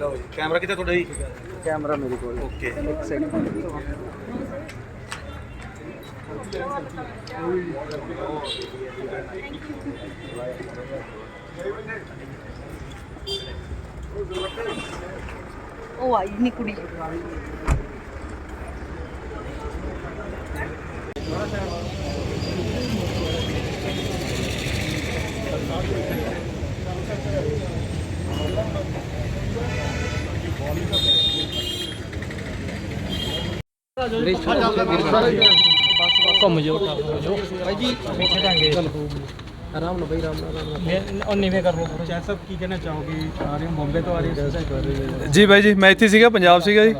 ਲਓ ਜੀ ਕੈਮਰਾ ਕਿੱਥੇ ਤੁਹਾਡਾ ਜੀ? ਕੈਮਰਾ ਮੇਰੇ ਕੋਲ। ਓਕੇ। ਇੱਕ ਸੈਕਿੰਡ ਉਹ ਆਈ ਨਹੀਂ ਕੁੜੀ। ਘੁੰਮ ਜਾਓ ਟੱਪ ਜਾਓ ਭਾਈ ਜੀ ਬੈਠੇ ਢਾਂਗੇ ਆਰਾਮ ਨਾਲ ਬਈ ਆਰਾਮ ਨਾਲ ਉਹ ਨੀਵੇਂ ਕਰ ਲਓ ਚਾਹ ਸਭ ਕੀ ਕਹਿਣਾ ਚਾਹੋਗੇ ਆ ਰਹੇ ਹੋ ਬੰਬੇ ਤੋਂ ਆ ਰਹੇ ਹੋ ਜੀ ਬਾਈ ਜੀ ਮੈਂ ਇੱਥੇ ਸੀਗਾ ਪੰਜਾਬ ਸੀਗਾ ਜੀ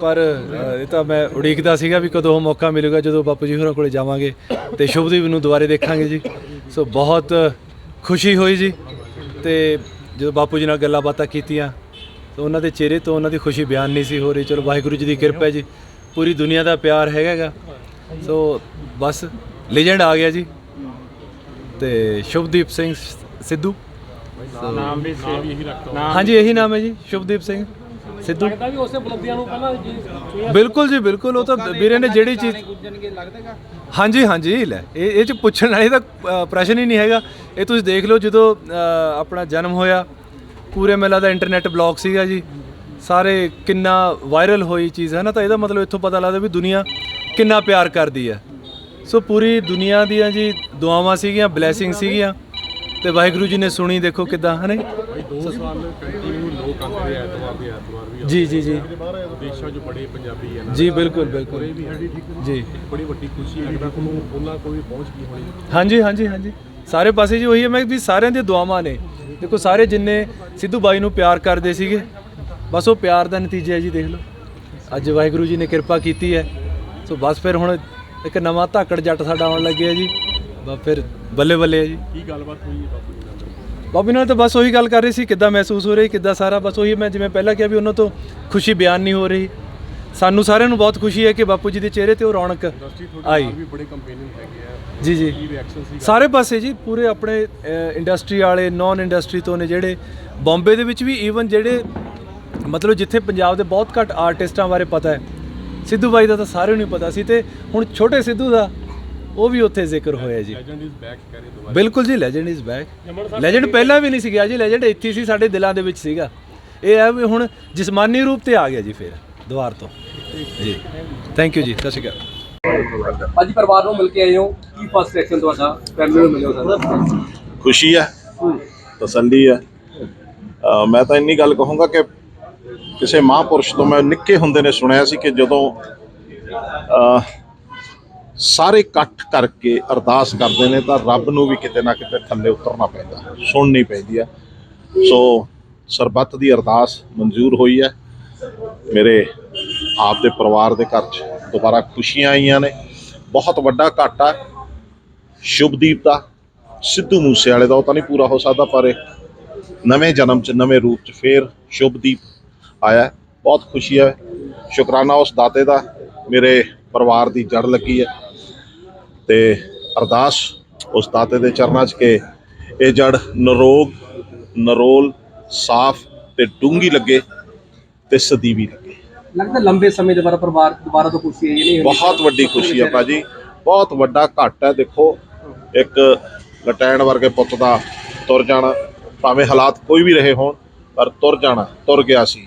ਪਰ ਇਹ ਤਾਂ ਮੈਂ ਉਡੀਕਦਾ ਸੀਗਾ ਵੀ ਕਦੋਂ ਉਹ ਮੌਕਾ ਮਿਲੇਗਾ ਜਦੋਂ ਬਾਪੂ ਜੀ ਹੋਰਾਂ ਕੋਲੇ ਜਾਵਾਂਗੇ ਤੇ ਸ਼ੁਭਦੀਪ ਨੂੰ ਦੁਬਾਰੇ ਦੇਖਾਂਗੇ ਜੀ ਸੋ ਬਹੁਤ ਖੁਸ਼ੀ ਹੋਈ ਜੀ ਤੇ ਜਦੋਂ ਬਾਪੂ ਜੀ ਨਾਲ ਗੱਲਾਂ ਬਾਤਾਂ ਕੀਤੀਆਂ ਤਾਂ ਉਹਨਾਂ ਦੇ ਚਿਹਰੇ ਤੋਂ ਉਹਨਾਂ ਦੀ ਖੁਸ਼ੀ ਬਿਆਨ ਨਹੀਂ ਸੀ ਹੋ ਰਹੀ ਚਲੋ ਵਾਹਿਗੁਰੂ ਜੀ ਦੀ ਕਿਰਪਾ ਹੈ ਜੀ ਪੂਰੀ ਦੁਨੀਆ ਦਾ ਪਿਆਰ ਹੈਗਾ ਗਾ। ਸੋ ਬਸ ਲੈਜੈਂਡ ਆ ਗਿਆ ਜੀ। ਤੇ ਸ਼ੁਭਦੀਪ ਸਿੰਘ ਸਿੱਧੂ। ਨਾਮ ਵੀ ਸੇਵ ਇਹੀ ਰੱਖੋ। ਹਾਂਜੀ ਇਹੀ ਨਾਮ ਹੈ ਜੀ ਸ਼ੁਭਦੀਪ ਸਿੰਘ ਸਿੱਧੂ। ਲੱਗਦਾ ਵੀ ਉਸੇ ਬੁਲੰਦੀਆਂ ਨੂੰ ਪਹਿਲਾਂ ਜੀ ਬਿਲਕੁਲ ਜੀ ਬਿਲਕੁਲ ਉਹ ਤਾਂ ਵੀਰੇ ਨੇ ਜਿਹੜੀ ਚੀਜ਼ ਹਾਂਜੀ ਹਾਂਜੀ ਲੈ ਇਹ ਇਹ ਚ ਪੁੱਛਣ ਵਾਲੀ ਤਾਂ ਪ੍ਰਸ਼ਨ ਹੀ ਨਹੀਂ ਹੈਗਾ। ਇਹ ਤੁਸੀਂ ਦੇਖ ਲਓ ਜਦੋਂ ਆਪਣਾ ਜਨਮ ਹੋਇਆ ਪੂਰੇ ਮੇਲਾ ਦਾ ਇੰਟਰਨੈਟ ਬਲੌਗ ਸੀਗਾ ਜੀ। ਸਾਰੇ ਕਿੰਨਾ ਵਾਇਰਲ ਹੋਈ ਚੀਜ਼ ਹੈ ਨਾ ਤਾਂ ਇਹਦਾ ਮਤਲਬ ਇੱਥੋਂ ਪਤਾ ਲੱਗਦਾ ਵੀ ਦੁਨੀਆ ਕਿੰਨਾ ਪਿਆਰ ਕਰਦੀ ਹੈ। ਸੋ ਪੂਰੀ ਦੁਨੀਆ ਦੀਆਂ ਜੀ ਦੁਆਵਾਂ ਸੀਗੀਆਂ ਬਲੇਸਿੰਗ ਸੀਗੀਆਂ ਤੇ ਵਾਹਿਗੁਰੂ ਜੀ ਨੇ ਸੁਣੀ ਦੇਖੋ ਕਿਦਾਂ ਹੈ ਨਾ ਦੋ ਸਾਲ ਕੰਟੀਨਿਊ ਲੋਕ ਆਉਂਦੇ ਰਹੇ ਐਤਵਾਰ ਦੇ ਐਤਵਾਰ ਵੀ ਜੀ ਜੀ ਜੀ। ਦੇਸ਼ਾਂ 'ਚ ਬੜੇ ਪੰਜਾਬੀ ਹੈ ਨਾ। ਜੀ ਬਿਲਕੁਲ ਬਿਲਕੁਲ। ਜੀ। ਬੜੀ ਵੱਡੀ ਖੁਸ਼ੀ ਲੱਗਦਾ ਤੁਹਾਨੂੰ ਉਹਨਾਂ ਵੀ ਪਹੁੰਚ ਗਈ ਹੋਣੀ। ਹਾਂਜੀ ਹਾਂਜੀ ਹਾਂਜੀ। ਸਾਰੇ ਪਾਸੇ ਜੀ ਉਹੀ ਹੈ ਮੈਂ ਵੀ ਸਾਰਿਆਂ ਦੀਆਂ ਦੁਆਵਾਂ ਨੇ। ਦੇਖੋ ਸਾਰੇ ਜਿੰਨੇ ਸਿੱਧੂ ਬਾਈ ਨੂੰ ਪਿਆਰ ਕਰਦੇ ਸੀਗੇ ਬਸ ਉਹ ਪਿਆਰ ਦਾ ਨਤੀਜਾ ਹੈ ਜੀ ਦੇਖ ਲਓ। ਅੱਜ ਵਾਹਿਗੁਰੂ ਜੀ ਨੇ ਕਿਰਪਾ ਕੀਤੀ ਹੈ। ਸੋ ਬਸ ਫਿਰ ਹੁਣ ਇੱਕ ਨਵਾਂ ਧਾਕੜ ਜੱਟ ਸਾਡਾ ਆਉਣ ਲੱਗਿਆ ਜੀ। ਬਸ ਫਿਰ ਬੱਲੇ ਬੱਲੇ ਹੈ ਜੀ। ਕੀ ਗੱਲਬਾਤ ਹੋਈ ਹੈ ਬਾਪੂ ਜੀ ਨਾਲ? ਬਾਬੀ ਨਾਲ ਤਾਂ ਬਸ ਉਹੀ ਗੱਲ ਕਰ ਰਹੀ ਸੀ ਕਿੱਦਾਂ ਮਹਿਸੂਸ ਹੋ ਰਹੀ ਕਿੱਦਾਂ ਸਾਰਾ ਬਸ ਉਹੀ ਮੈਂ ਜਿਵੇਂ ਪਹਿਲਾਂ ਕਿਹਾ ਵੀ ਉਹਨਾਂ ਤੋਂ ਖੁਸ਼ੀ ਬਿਆਨ ਨਹੀਂ ਹੋ ਰਹੀ। ਸਾਨੂੰ ਸਾਰਿਆਂ ਨੂੰ ਬਹੁਤ ਖੁਸ਼ੀ ਹੈ ਕਿ ਬਾਪੂ ਜੀ ਦੇ ਚਿਹਰੇ ਤੇ ਉਹ ਰੌਣਕ ਆਈ ਨਾਲ ਵੀ ਬੜੇ ਕੰਪੇਨਿੰਗ ਹੈਗੇ ਆ। ਜੀ ਜੀ। ਸਾਰੇ ਪਾਸੇ ਜੀ ਪੂਰੇ ਆਪਣੇ ਇੰਡਸਟਰੀ ਵਾਲੇ ਨਾਨ ਇੰਡਸਟਰੀ ਤੋਂ ਨੇ ਜਿਹੜੇ ਬੰਬੇ ਦੇ ਵਿੱਚ ਵੀ ਈਵਨ ਜਿਹੜੇ ਮਤਲਬ ਜਿੱਥੇ ਪੰਜਾਬ ਦੇ ਬਹੁਤ ਘੱਟ ਆਰਟਿਸਟਾਂ ਬਾਰੇ ਪਤਾ ਹੈ। ਸਿੱਧੂ ਬਾਈ ਦਾ ਤਾਂ ਸਾਰਿਆਂ ਨੂੰ ਹੀ ਪਤਾ ਸੀ ਤੇ ਹੁਣ ਛੋਟੇ ਸਿੱਧੂ ਦਾ ਉਹ ਵੀ ਉੱਥੇ ਜ਼ਿਕਰ ਹੋਇਆ ਜੀ। ਲੈਜੈਂਡ ਇਜ਼ ਬੈਕ ਕਰੇ ਦੁਬਾਰਾ। ਬਿਲਕੁਲ ਜੀ ਲੈਜੈਂਡ ਇਜ਼ ਬੈਕ ਲੈਜੈਂਡ ਪਹਿਲਾਂ ਵੀ ਨਹੀਂ ਸੀ ਗਿਆ ਜੀ ਲੈਜੈਂਡ ਇੱਥੇ ਸੀ ਸਾਡੇ ਦਿਲਾਂ ਦੇ ਵਿੱਚ ਸੀਗਾ। ਇਹ ਹੈ ਵੀ ਹੁਣ ਜਿਸਮਾਨੀ ਰੂਪ ਤੇ ਆ ਗਿਆ ਜੀ ਫਿਰ ਦੁਆਰ ਤੋਂ। ਜੀ। ਥੈਂਕ ਯੂ ਜੀ ਸਤਿ ਸ਼੍ਰੀ ਅਕਾਲ। ਅੱਜ ਪਰਿਵਾਰ ਨੂੰ ਮਿਲ ਕੇ ਆਏ ਹੋ। ਕੀ ਫਸਟ ਰਿਐਕਸ਼ਨ ਤੁਹਾਡਾ? ਫੈਮਿਲੀ ਨੂੰ ਮਿਲਿਓ ਸਰ? ਖੁਸ਼ੀ ਹੈ। ਤਸੱਲੀ ਅ, ਮੈਂ ਤਾਂ ਇੰਨੀ ਗੱਲ ਕਹੂੰਗਾ ਕਿ ਕਿਸੇ ਮਹਾਂਪੁਰਸ਼ ਤੋਂ ਮੈਂ ਨਿੱਕੇ ਹੁੰਦੇ ਨੇ ਸੁਣਿਆ ਸੀ ਕਿ ਜਦੋਂ ਅ, ਸਾਰੇ ਇਕੱਠ ਕਰਕੇ ਅਰਦਾਸ ਕਰਦੇ ਨੇ ਤਾਂ ਰੱਬ ਨੂੰ ਵੀ ਕਿਤੇ ਨਾ ਕਿਤੇ ਥੱਲੇ ਉਤਰਨਾ ਪੈਂਦਾ ਸੁਣਨੀ ਪੈਂਦੀ ਹੈ। ਸੋ ਸਰਬੱਤ ਦੀ ਅਰਦਾਸ ਮਨਜ਼ੂਰ ਹੋਈ ਹੈ। ਮੇਰੇ ਆਪ ਦੇ ਪਰਿਵਾਰ ਦੇ ਘਰ 'ਚ ਦੁਬਾਰਾ ਖੁਸ਼ੀਆਂ ਆਈਆਂ ਨੇ। ਬਹੁਤ ਵੱਡਾ ਘਾਟਾ ਸ਼ੁਭਦੀਪ ਦਾ ਸਿੱਧੂ ਮੂਸੇਵਾਲੇ ਦਾ ਉਹ ਤਾਂ ਨਹੀਂ ਪੂਰਾ ਹੋ ਸਕਦਾ ਪਰ ਨਵੇਂ ਜਨਮ ਚ ਨਵੇਂ ਰੂਪ ਚ ਫੇਰ ਸ਼ੁਭਦੀਪ ਆਇਆ। ਬਹੁਤ ਖੁਸ਼ੀ ਹੈ। ਸ਼ੁਕਰਾਨਾ ਉਸ ਦਾਤੇ ਦਾ ਮੇਰੇ ਪਰਿਵਾਰ ਦੀ ਜੜ ਲੱਗੀ ਹੈ। ਤੇ ਅਰਦਾਸ ਉਸ ਦਾਤੇ ਦੇ ਚਰਨਾਂ 'ਚ ਕਿ ਇਹ ਜੜ ਨਰੋਗ ਨਰੋਲ ਸਾਫ਼ ਤੇ ਡੂੰਗੀ ਲੱਗੇ ਤੇ ਸਦੀਵੀ ਲੱਗੇ। ਲੱਗਦਾ ਲੰਬੇ ਸਮੇਂ ਦੇ ਬਾਅਦ ਪਰਿਵਾਰ ਦੁਬਾਰਾ ਤੋਂ ਖੁਸ਼ੀ ਹੈ ਨਹੀਂ? ਬਹੁਤ ਵੱਡੀ ਖੁਸ਼ੀ ਹੈ ਭਾਜੀ। ਬਹੁਤ ਵੱਡਾ ਘਾਟ ਹੈ ਦੇਖੋ। ਇੱਕ ਲਟੈਣ ਵਰਗੇ ਪੁੱਤ ਦਾ ਤੁਰ ਜਾਣਾ ਭਾਵੇਂ ਹਾਲਾਤ ਕੋਈ ਵੀ ਰਹੇ ਹੋਣ ਪਰ ਤੁਰ ਜਾਣਾ ਤੁਰ ਗਿਆ ਸੀ।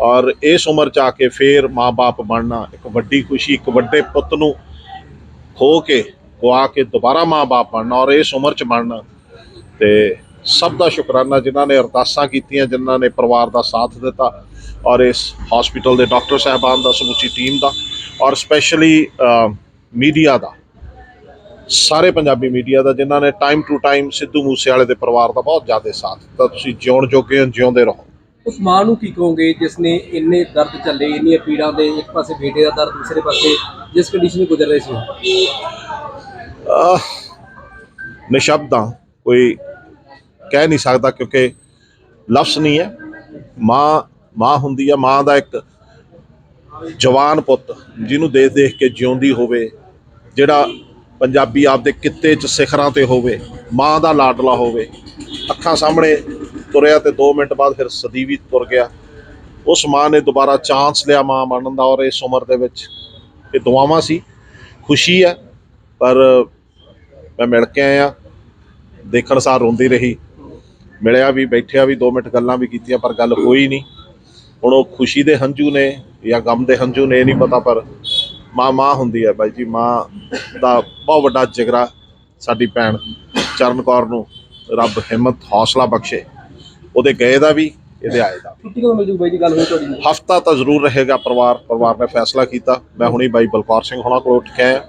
ਔਰ ਇਸ ਉਮਰ ਚ ਆ ਕੇ ਫੇਰ ਮਾਪੇ ਬਣਨਾ, ਇੱਕ ਵੱਡੀ ਖੁਸ਼ੀ, ਇੱਕ ਵੱਡੇ ਪੁੱਤ ਨੂੰ ਖੋ ਕੇ ਗਵਾ ਕੇ ਦੁਬਾਰਾ ਮਾਪੇ ਬਣਨਾ ਔਰ ਇਸ ਉਮਰ ਚ ਬਣਨਾ। ਤੇ ਸਭ ਦਾ ਸ਼ੁਕਰਾਨਾ ਜਿਨ੍ਹਾਂ ਨੇ ਅਰਦਾਸਾਂ ਕੀਤੀਆਂ, ਜਿਨ੍ਹਾਂ ਨੇ ਪਰਿਵਾਰ ਦਾ ਸਾਥ ਦਿੱਤਾ ਔਰ ਇਸ ਹਸਪੀਟਲ ਦੇ ਡਾਕਟਰ ਸਾਹਿਬਾਨ ਦਾ, ਸਮੁੱਚੀ ਟੀਮ ਦਾ ਔਰ ਸਪੈਸ਼ਲੀ ਮੀਡੀਆ ਦਾ, ਸਾਰੇ ਪੰਜਾਬੀ ਮੀਡੀਆ ਦਾ ਜਿਨ੍ਹਾਂ ਨੇ ਟਾਈਮ ਟੂ ਟਾਈਮ ਸਿੱਧੂ ਮੂਸੇਵਾਲੇ ਦੇ ਪਰਿਵਾਰ ਦਾ ਬਹੁਤ ਜ਼ਿਆਦਾ ਸਾਥ ਦਿੱਤਾ। ਤੁਸੀਂ ਜਿਉਣ ਜੋਗੇ ਹੋ, ਜਿਉਂਦੇ ਰਹੋ। ਉਸ ਮਾਂ ਨੂੰ ਕੀ ਕਹੋਗੇ ਜਿਸ ਨੇ ਇੰਨੇ ਦਰਦ ਚੱਲੇ ਇੰਨੀਆਂ ਪੀੜਾਂ ਦੇ ਇੱਕ ਪਾਸੇ ਬੇਟੇ ਦਾ ਦਰਦ, ਦੂਸਰੇ ਪਾਸੇ ਜਿਸ ਕੰਡੀਸ਼ਨ ਵਿੱਚ ਗੁਜ਼ਰ ਰਹੇ ਸੀ ਨਿਸ਼ਬਦਾਂ ਕੋਈ ਕਹਿ ਨਹੀਂ ਸਕਦਾ ਕਿਉਂਕਿ ਲਫ਼ਜ਼ ਨਹੀਂ ਹੈ। ਮਾਂ ਮਾਂ ਹੁੰਦੀ ਹੈ ਮਾਂ ਦਾ ਇੱਕ ਜਵਾਨ ਪੁੱਤ, ਜਿਹਨੂੰ ਦੇਖ ਦੇਖ ਕੇ ਜਿਉਂਦੀ ਹੋਵੇ, ਜਿਹੜਾ ਪੰਜਾਬੀ ਆਪਦੇ ਕਿੱਤੇ 'ਚ ਸਿਖਰਾਂ ਤੇ ਹੋਵੇ, ਮਾਂ ਦਾ ਲਾਡਲਾ ਹੋਵੇ, ਅੱਖਾਂ ਸਾਹਮਣੇ ਤੁਰਿਆ ਤੇ 2 ਮਿੰਟ ਬਾਅਦ ਫਿਰ ਸਦੀ ਵੀ ਤੁਰ ਗਿਆ। ਉਸ ਮਾਂ ਨੇ ਦੁਬਾਰਾ ਚਾਂਸ ਲਿਆ ਮਾਂ ਬਣਨ ਦਾ ਔਰ ਇਸ ਉਮਰ ਦੇ ਵਿੱਚ। ਇਹ ਦੁਆਵਾਂ ਸੀ। ਖੁਸ਼ੀ ਹੈ, ਪਰ ਮੈਂ ਮਿਲ ਕੇ ਆਇਆ। ਦੇਖਣ ਸਾਰ ਰੋਂਦੀ ਰਹੀ। ਮਿਲਿਆ ਵੀ, ਬੈਠਿਆ ਵੀ 2 ਮਿੰਟ ਗੱਲਾਂ ਵੀ ਕੀਤੀਆਂ, ਪਰ ਗੱਲ ਹੋਈ ਨਹੀਂ। ਹੁਣ ਉਹ ਖੁਸ਼ੀ ਦੇ ਹੰਝੂ ਨੇ ਜਾਂ ਗਮ ਦੇ ਹੰਝੂ ਨੇ, ਇਹ ਨਹੀਂ ਪਤਾ, ਪਰ ਮਾਂ ਮਾਂ ਹੁੰਦੀ ਹੈ ਬਾਈ ਜੀ। ਮਾਂ ਦਾ ਬਹੁਤ ਵੱਡਾ ਜਿਗਰਾ ਸਾਡੀ ਭੈਣ ਚਰਨ ਕੌਰ ਨੂੰ। ਰੱਬ ਹਿੰਮਤ, ਹੌਸਲਾ ਬਖਸ਼ੇ। ਉਹਦੇ ਗਏ ਦਾ ਵੀ ਇਹਦੇ ਆਏ ਦਾ ਛੁੱਟੀ ਕਦੋਂ ਮਿਲ ਜੂ ਬਾਈ ਜੀ ਗੱਲ ਹੋਈ ਤੁਹਾਡੀ? ਹਫਤਾ ਤਾਂ ਜ਼ਰੂਰ ਰਹੇਗਾ ਪਰਿਵਾਰ ਪਰਿਵਾਰ ਨੇ ਫੈਸਲਾ ਕੀਤਾ। ਮੈਂ ਹੁਣੀ ਬਾਈ ਬਲਕੌਰ ਸਿੰਘ ਹੋਣਾ ਕੋਲ ਉੱਠ ਕੇ ਆਇਆ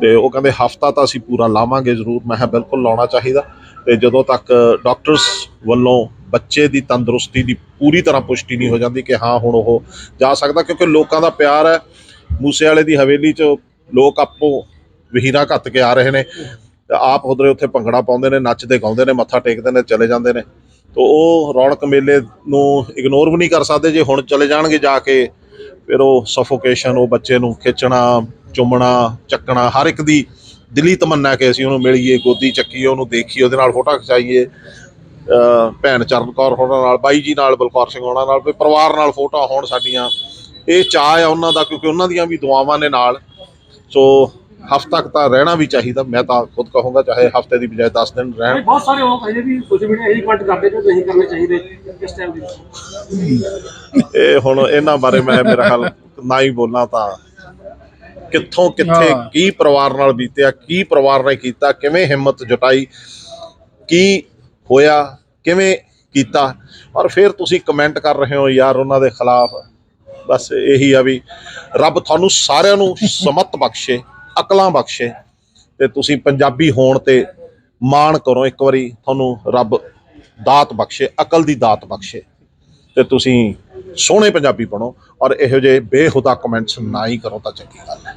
ਤੇ ਉਹ ਕਹਿੰਦੇ ਹਫਤਾ ਤਾਂ ਅਸੀਂ ਪੂਰਾ ਲਾਵਾਂਗੇ ਜ਼ਰੂਰ। ਮੈਂ ਕਿਹਾ ਬਿਲਕੁਲ ਲਾਉਣਾ ਚਾਹੀਦਾ। ਤੇ ਜਦੋਂ ਤੱਕ ਡਾਕਟਰਸ ਵੱਲੋਂ ਬੱਚੇ ਦੀ ਤੰਦਰੁਸਤੀ ਦੀ ਪੂਰੀ ਤਰ੍ਹਾਂ ਪੁਸ਼ਟੀ ਨਹੀਂ ਹੋ ਜਾਂਦੀ ਕਿ ਹਾਂ ਹੁਣ ਉਹ ਜਾ ਸਕਦਾ ਕਿਉਂਕਿ ਲੋਕਾਂ ਦਾ ਪਿਆਰ ਹੈ। ਮੂਸੇ ਵਾਲੇ ਦੀ ਹਵੇਲੀ 'ਚ ਲੋਕ ਆਪੋ ਵਹੀਰਾਂ ਘੱਤ ਕੇ ਆ ਰਹੇ ਨੇ। ਆਪ ਉਧਰੇ ਉੱਥੇ ਭੰਗੜਾ ਪਾਉਂਦੇ ਨੇ ਨੱਚਦੇ ਗਾਉਂਦੇ ਨੇ ਮੱਥਾ ਟੇਕਦੇ ਨੇ ਚਲੇ ਜਾਂਦੇ ਨੇ। ਤੋ ਉਹ ਰੌਣਕ ਮੇਲੇ ਨੂੰ ਇਗਨੋਰ ਵੀ ਨਹੀਂ ਕਰ ਸਕਦੇ ਜੇ ਹੁਣ ਚਲੇ ਜਾਣਗੇ ਜਾ ਕੇ, ਫਿਰ ਉਹ ਸਫੋਕੇਸ਼ਨ ਉਹ ਬੱਚੇ ਨੂੰ ਖਿੱਚਣਾ, ਚੁੰਮਣਾ, ਚੱਕਣਾ, ਹਰ ਇੱਕ ਦੀ ਦਿਲੀ ਤਮੰਨਾ ਕਿ ਅਸੀਂ ਉਹਨੂੰ ਮਿਲੀਏ, ਗੋਦੀ ਚੱਕੀਏ, ਉਹਨੂੰ ਦੇਖੀਏ, ਉਹਦੇ ਨਾਲ ਫੋਟੋ ਖਿਚਾਈਏ। ਭੈਣ ਚਰਨ ਕੌਰ ਹੋਣਾ ਨਾਲ, ਬਾਈ ਜੀ ਨਾਲ, ਬਲਕੌਰ ਸਿੰਘ ਹੋਣਾ ਨਾਲ ਵੀ ਪਰਿਵਾਰ ਨਾਲ ਫੋਟੋ ਹੋਣ ਸਾਡੀਆਂ। ਇਹ ਚਾਅ ਆ ਉਹਨਾਂ ਦਾ, ਕਿਉਂਕਿ ਉਹਨਾਂ ਦੀਆਂ ਵੀ ਦੁਆਵਾਂ ਨੇ ਨਾਲ। ਸੋ ਹਫ਼ਤਾ ਤੱਕ ਤਾਂ ਰਹਿਣਾ ਵੀ ਚਾਹੀਦਾ ਮੈਂ ਤਾਂ ਖੁਦ ਕਹੂੰਗਾ ਚਾਹੇ ਹਫ਼ਤੇ ਦੀ ਬਜਾਏ 10 ਦਿਨ ਰਹਿਣ। ਬਹੁਤ ਸਾਰੇ ਲੋਕ ਅਜੇ ਵੀ ਸੋਸ਼ਲ ਮੀਡੀਆ ਇਹੀ ਕਮੈਂਟ ਕਰਦੇ ਨੇ ਨਹੀਂ ਕਰਨੇ ਚਾਹੀਦੇ ਇਸ ਟਾਈਮ ਦੇ ਇਹ ਹੁਣ ਇਹਨਾਂ ਬਾਰੇ ਮੈਂ ਮੇਰਾ ਖਿਆਲ ਨਾ ਹੀ ਬੋਲਾਂ ਤਾਂ। ਕਿੱਥੋਂ ਕਿੱਥੇ ਕੀ ਪਰਿਵਾਰ ਨਾਲ ਬੀਤਿਆ ਕੀ ਪਰਿਵਾਰ ਨੇ ਕੀਤਾ ਕਿਵੇਂ ਹਿੰਮਤ ਜੁਟਾਈ ਕੀ ਹੋਇਆ ਕਿਵੇਂ ਕੀਤਾ। ਔਰ ਫਿਰ ਤੁਸੀਂ ਕਮੈਂਟ ਕਰ ਰਹੇ ਹੋ ਯਾਰ ਉਹਨਾਂ ਦੇ ਖਿਲਾਫ। ਬਸ ਇਹੀ ਆ ਵੀ ਰੱਬ ਤੁਹਾਨੂੰ ਸਾਰਿਆਂ ਨੂੰ ਸਮਤ ਬਖਸ਼ੇ। ਅਕਲਾਂ ਬਖਸ਼ੇ ਤੇ ਤੁਸੀਂ ਪੰਜਾਬੀ ਹੋਣ ਤੇ ਮਾਣ ਕਰੋ। ਇੱਕ ਵਾਰੀ ਤੁਹਾਨੂੰ ਰੱਬ ਦਾਤ ਬਖਸ਼ੇ, ਅਕਲ ਦੀ ਦਾਤ ਬਖਸ਼ੇ ਤੇ ਤੁਸੀਂ ਸੋਹਣੇ ਪੰਜਾਬੀ ਬਣੋ ਔਰ ਇਹੋ ਜਿਹੇ ਬੇਹੁਦਾ ਕਮੈਂਟਸ ਨਾ ਹੀ ਕਰੋ ਤਾਂ ਚੰਗੀ ਗੱਲ ਹੈ।